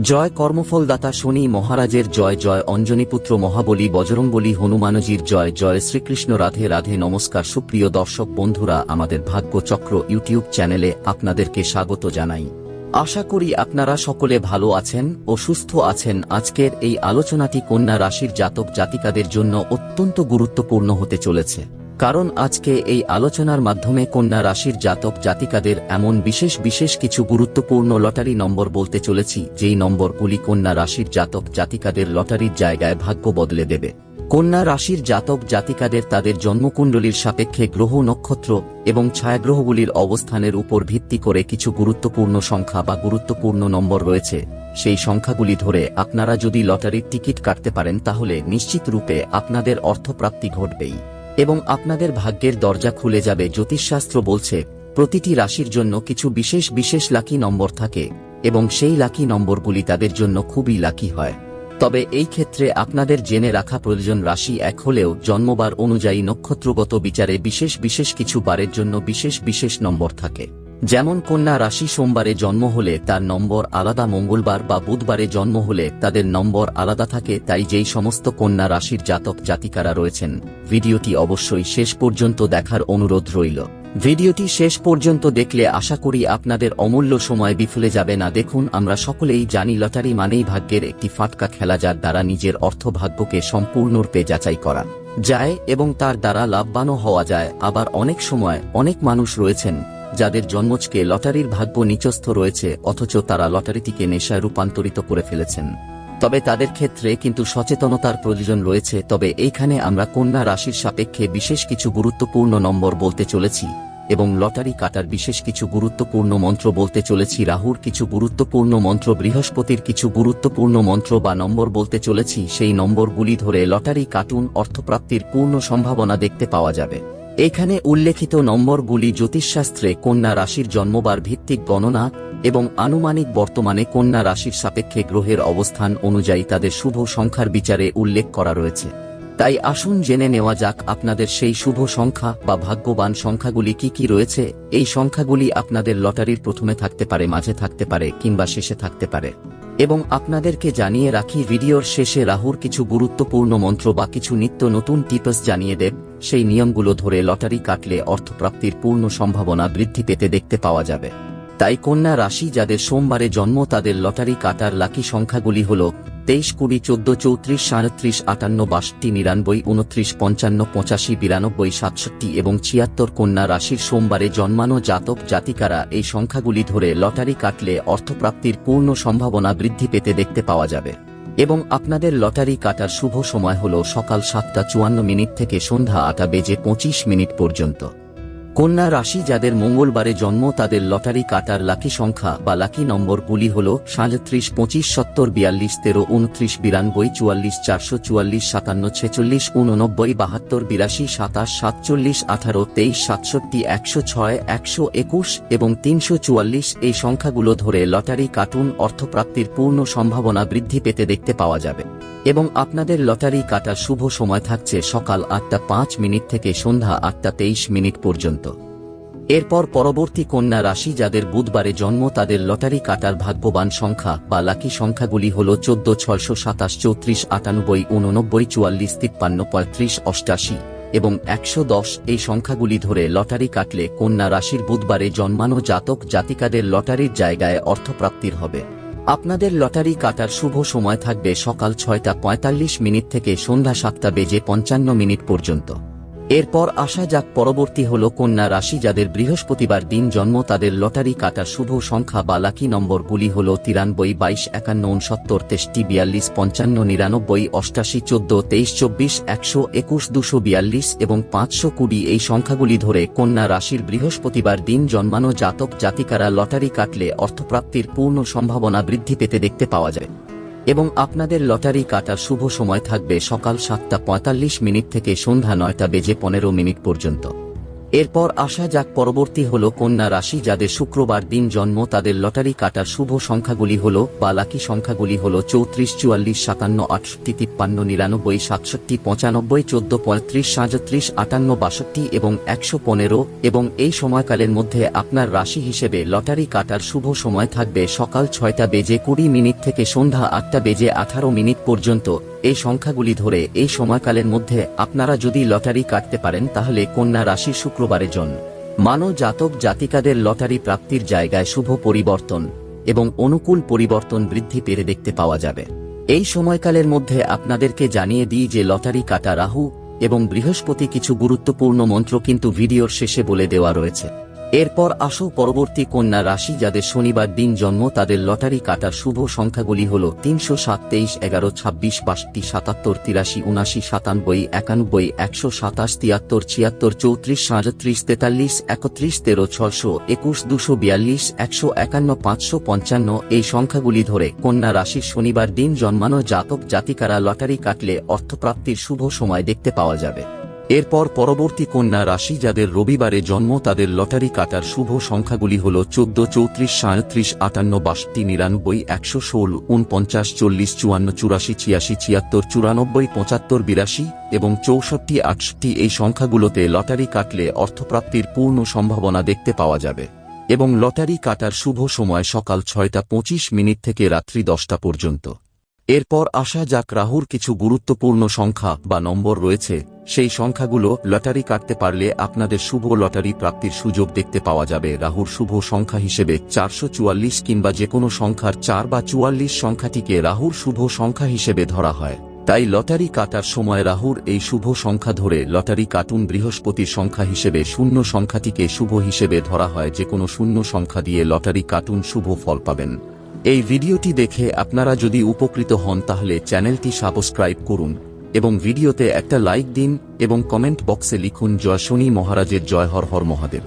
জয় কর্মফলদাতা শনি মহারাজের জয় জয় অঞ্জনীপুত্র মহাবলী বজরংবলী হনুমানজির জয় জয় শ্রীকৃষ্ণ রাধে রাধে, নমস্কার। সুপ্রিয় দর্শক বন্ধুরা, আমাদের ভাগ্যচক্র ইউটিউব চ্যানেলে আপনাদেরকে স্বাগত জানাই। আশা করি আপনারা সকলে ভালো আছেন ও সুস্থ আছেন। আজকের এই আলোচনাটি কন্যা রাশির জাতক জাতিকাদের জন্য অত্যন্ত গুরুত্বপূর্ণ হতে চলেছে। কারণ আজকে এই আলোচনার মাধ্যমে কন্যা রাশির জাতক জাতিকাদের এমন বিশেষ বিশেষ কিছু গুরুত্বপূর্ণ লটারি নম্বর বলতে চলেছি, যেই নম্বরগুলি কন্যা রাশির জাতক জাতিকাদের লটারির জায়গায় ভাগ্য বদলে দেবে। কন্যা রাশির জাতক জাতিকাদের তাদের জন্মকুণ্ডলীর সাপেক্ষে গ্রহ নক্ষত্র এবং ছায়াগ্রহগুলির অবস্থানের উপর ভিত্তি করে কিছু গুরুত্বপূর্ণ সংখ্যা বা গুরুত্বপূর্ণ নম্বর রয়েছে। সেই সংখ্যাগুলি ধরে আপনারা যদি লটারির টিকিট কাটতে পারেন, তাহলে নিশ্চিত রূপে আপনাদের অর্থপ্রাপ্তি ঘটবেই। এবং আপনাদের ভাগ্যের দরজা খুলে যাবে। জ্যোতিষশাস্ত্র বলছে, প্রতিটি রাশির জন্য কিছু বিশেষ বিশেষ লাকি নম্বর থাকে এবং সেই লাকি নম্বরগুলি তাদের জন্য খুবই লাকি হয়। তবে এই ক্ষেত্রে আপনাদের জেনে রাখা প্রয়োজন, রাশি এক হলেও জন্মবার অনুযায়ী নক্ষত্রগত বিচারে বিশেষ বিশেষ কিছু বারের জন্য বিশেষ বিশেষ নম্বর থাকে। যেমন কন্যা রাশি সোমবারে জন্ম হলে তার নম্বর আলাদা, মঙ্গলবার বা বুধবারে জন্ম হলে তাদের নম্বর আলাদা থাকে, তাই যেই সমস্ত কন্যা রাশির জাতক জাতিকারা রয়েছেন, ভিডিওটি অবশ্যই শেষ পর্যন্ত দেখার অনুরোধ রইল। ভিডিওটি শেষ পর্যন্ত দেখলে আশা করি আপনাদের অমূল্য সময় বিফলে যাবে না। দেখুন, আমরা সকলেই জানি লটারি মানেই ভাগ্যের একটি ফাটকা খেলা যার দ্বারা নিজের অর্থভাগ্যকে সম্পূর্ণরূপে যাচাই করা যায় এবং তার দ্বারা লাভবানও হওয়া যায়। আবার অনেক সময় অনেক মানুষ রয়েছেন যাদের জন্মজকে লটারির ভাগ্য নিচস্থ রয়েছে, অথচ তারা লটারিটিকে নেশায় রূপান্তরিত করে ফেলেছেন। তবে তাদের ক্ষেত্রে কিন্তু সচেতনতার প্রয়োজন রয়েছে, তবে এইখানে আমরা কন্যা রাশির সাপেক্ষে বিশেষ কিছু গুরুত্বপূর্ণ নম্বর বলতে চলেছি, এবং লটারি কাটার বিশেষ কিছু গুরুত্বপূর্ণ মন্ত্র বলতে চলেছি, রাহুর কিছু গুরুত্বপূর্ণ মন্ত্র, বৃহস্পতির কিছু গুরুত্বপূর্ণ মন্ত্র বা নম্বর বলতে চলেছি, সেই নম্বরগুলি ধরে লটারি কাটুন অর্থপ্রাপ্তির পূর্ণ সম্ভাবনা দেখতে পাওয়া যাবে। এখানে উল্লেখিত নম্বরগুলি জ্যোতিষশাস্ত্রে কন্যা রাশির জন্মবার ভিত্তিক গণনা এবং আনুমানিক বর্তমানে কন্যা রাশির সাপেক্ষে গ্রহের অবস্থান অনুযায়ী তাদের শুভ সংখ্যার বিচারে উল্লেখ করা রয়েছে। তাই আসুন জেনে নেওয়া যাক আপনাদের সেই শুভ সংখ্যা বা ভাগ্যবান সংখ্যাগুলি কি কি রয়েছে। এই সংখ্যাগুলি আপনাদের লটারির প্রথমে থাকতে পারে, মাঝে থাকতে পারে কিংবা শেষে থাকতে পারে। এবং আপনাদেরকে জানিয়ে রাখি, ভিডিওর শেষে রাহুর কিছু গুরুত্বপূর্ণ মন্ত্র বা কিছু নিত্য নতুন টিপস জানিয়ে দেব। সেই নিয়মগুলো ধরে লটারি কাটলে অর্থপ্রাপ্তির পূর্ণ সম্ভাবনা বৃদ্ধি পেতে দেখতে পাওয়া যাবে। তাই কন্যা রাশি যাদের সোমবারে জন্ম তাদের লটারি কাটার লাকি সংখ্যাগুলি হল তেইশ কুড়ি চোদ্দ চৌত্রিশ সাঁত্রিশ আটান্ন বাষট্টি নিরানব্বই উনত্রিশ পঞ্চান্ন পঁচাশি বিরানব্বই সাতষট্টি এবং ছিয়াত্তর কন্যা রাশির সোমবারে জন্মানো জাতক জাতিকারা এই সংখ্যাগুলি ধরে লটারি কাটলে অর্থপ্রাপ্তির পূর্ণ সম্ভাবনা বৃদ্ধি পেতে দেখতে পাওয়া যাবে। এবং আপনাদের লটারি কাটার শুভ সময় হল সকাল সাতটা চুয়ান্ন মিনিট থেকে সন্ধ্যা আটা বেজে পঁচিশ মিনিট পর্যন্ত। কন্যা রাশি যাদের মঙ্গলবারে জন্ম, তাদের লটারি কাটার লাকি সংখ্যা বা লাকি নম্বরগুলি হল সাঁত্রিশ, পঁচিশ, সত্তর, বিয়াল্লিশ, তেরো উনত্রিশ বিরানব্বই, চুয়াল্লিশ, চারশো, চুয়াল্লিশ, সাতান্ন, ছেচল্লিশ উননব্বই বাহাত্তর, বিরাশি, সাতাশ, সাতচল্লিশ, আঠারো, তেইশ, সাতষট্টি, একশো ছয়, একশো একুশ এবং তিনশো চুয়াল্লিশ এই সংখ্যাগুলো ধরে লটারি কাটুন অর্থপ্রাপ্তির পূর্ণ সম্ভাবনা বৃদ্ধি পেতে দেখতে পাওয়া যাবে। এবং আপনাদের লটারি কাটার শুভ সময় থাকছে সকাল আটটা পাঁচ মিনিট থেকে সন্ধ্যা আটটা তেইশ মিনিট পর্যন্ত। এরপর পরবর্তী কন্যা রাশি যাদের বুধবারে জন্ম তাদের লটারি কাটার ভাগ্যবান সংখ্যা বা লাকি সংখ্যাগুলি হল চোদ্দ, ছয়শো সাতাশ, চৌত্রিশ, আটানব্বই উননব্বই চুয়াল্লিশ, তিপ্পান্ন, পঁয়ত্রিশ, অষ্টাশি এবং একশো দশ এই সংখ্যাগুলি ধরে লটারি কাটলে কন্যা রাশির বুধবারে জন্মানো জাতক জাতিকাদের লটারির জায়গায় অর্থপ্রাপ্তির হবে। আপনাদের লটারি কাটার শুভ সময় থাকবে সকাল ছয়টা পঁয়তাল্লিশ মিনিট থেকে সন্ধ্যা সাতটা বেজে পঞ্চান্ন মিনিট পর্যন্ত। এরপর আসা যাক পরবর্তী হল কন্যা রাশি যাদের বৃহস্পতিবার দিন জন্ম তাদের লটারি কাটার শুভ সংখ্যা বা লাকি নম্বরগুলি হল তিরানব্বই, বাইশ, একান্ন উনসত্তর তেষ্টি, বিয়াল্লিশ, পঞ্চান্ন, নিরানব্বই, অষ্টাশি, চোদ্দ, তেইশ, চব্বিশ, একশো, একুশ, দুশো বিয়াল্লিশ এবং পাঁচশো কুড়ি এই সংখ্যাগুলি ধরে কন্যা রাশির বৃহস্পতিবার দিন জন্মানো জাতক জাতিকারা লটারি কাটলে অর্থপ্রাপ্তির পূর্ণ সম্ভাবনা বৃদ্ধি পেতে দেখতে পাওয়া যায়। এবং আপনাদের লটারি কাটার শুভ সময় থাকবে সকাল সাতটা পঁয়তাল্লিশ মিনিট থেকে সন্ধ্যা নয়টা বেজে পনেরো মিনিট পর্যন্ত। এরপর আসা যাক পরবর্তী হল কন্যা রাশি যাদের শুক্রবার দিন জন্ম, তাদের লটারি কাটার শুভ সংখ্যাগুলি হল বা লাকি সংখ্যাগুলি হল চৌত্রিশ, চুয়াল্লিশ, সাতান্ন, আটষট্টি, তিপ্পান্ন, নিরানব্বই, সাতষট্টি, পঁচানব্বই, চোদ্দ, পঁয়ত্রিশ, সাঁত্রিশ, আটান্ন, বাষট্টি এবং একশো পনেরো এবং এই সময়কালের মধ্যে আপনার রাশি হিসেবে লটারি কাটার শুভ সময় থাকবে সকাল ছয়টা বেজে কুড়ি মিনিট থেকে সন্ধ্যা আটটা বেজে আঠারো মিনিট পর্যন্ত। এই সংখ্যাগুলি ধরে এই সময়কালের মধ্যে আপনারা যদি লটারি কাটতে পারেন তাহলে কন্যা রাশি শুক্রবারের জন্য মানব জাতক জাতিকাদের লটারি প্রাপ্তির জায়গায় শুভ পরিবর্তন এবং অনুকূল পরিবর্তন বৃদ্ধি পেরে দেখতে পাওয়া যাবে। এই সময়কালের মধ্যে আপনাদেরকে জানিয়ে দিই যে লটারি কাটা রাহু এবং বৃহস্পতি কিছু গুরুত্বপূর্ণ মন্ত্র কিন্তু ভিডিওর শেষে বলে দেওয়া রয়েছে। এরপর আসো পরবর্তী কন্যা রাশি যাদের শনিবার দিন জন্ম, তাদের লটারি কাটার শুভ সংখ্যাগুলি হল তিনশো সাত, তেইশ, এগারো, ছাব্বিশ, বাষট্টি, সাতাত্তর, তিরাশি, উনাশি, সাতানব্বই, একানব্বই, একশো সাতাশ, তিয়াত্তর, ছিয়াত্তর, চৌত্রিশ, সাঁত্রিশ, তেতাল্লিশ, একত্রিশ, তেরো ছশো একুশ, দুশো বিয়াল্লিশ, একশো একান্ন, পাঁচশো পঞ্চান্ন, এই সংখ্যাগুলি ধরে কন্যা রাশির শনিবার দিন জন্মানো জাতক জাতিকারা লটারি কাটলে অর্থপ্রাপ্তির শুভ সময় দেখতে পাওয়া যাবে। এরপর পরবর্তী কন্যা রাশি যাদের রবিবারে জন্ম তাদের লটারি কাটার শুভ সংখ্যাগুলি হল চোদ্দ, চৌত্রিশ, সাঁত্রিশ, আটান্ন, বাষট্টি, নিরানব্বই, একশো, ষোল উনপঞ্চাশ চল্লিশ, চুয়ান্ন, চুরাশি, ছিয়াশি, ছিয়াত্তর, চুরানব্বই, পঁচাত্তর, বিরাশি এবং চৌষট্টি, আটষট্টি এই সংখ্যাগুলোতে লটারি কাটলে অর্থপ্রাপ্তির পূর্ণ সম্ভাবনা দেখতে পাওয়া যাবে এবং লটারি কাটার শুভ সময় সকাল ছয়টা পঁচিশ মিনিট থেকে রাত্রি দশটা পর্যন্ত। এরপর আসা যাক রাহুর কিছু গুরুত্বপূর্ণ সংখ্যা বা নম্বর রয়েছে, সেই সংখ্যাগুলো লটারি কাটতে পারলে আপনাদের শুভ লটারি প্রাপ্তির সুযোগ দেখতে পাওয়া যাবে। রাহুর শুভ সংখ্যা হিসেবে চারশো চুয়াল্লিশ কিংবা যে কোনো সংখ্যার চার বা চুয়াল্লিশ সংখ্যাটিকে রাহুর শুভ সংখ্যা হিসেবে ধরা হয়। তাই লটারি কাটার সময় রাহুর এই শুভ সংখ্যা ধরে লটারি কাটুন বৃহস্পতির সংখ্যা হিসেবে শূন্য সংখ্যাটিকে শুভ হিসেবে ধরা হয়। যে কোনো শূন্য সংখ্যা দিয়ে লটারি কাটুন, শুভ ফল পাবেন। এই ভিডিওটি দেখে আপনারা যদি উপকৃত হন তাহলে চ্যানেলটি সাবস্ক্রাইব করুন এবং ভিডিওতে একটা লাইক দিন এবং কমেন্ট বক্সে লিখুন জয় শনি মহারাজের জয় হর হর মহাদেব।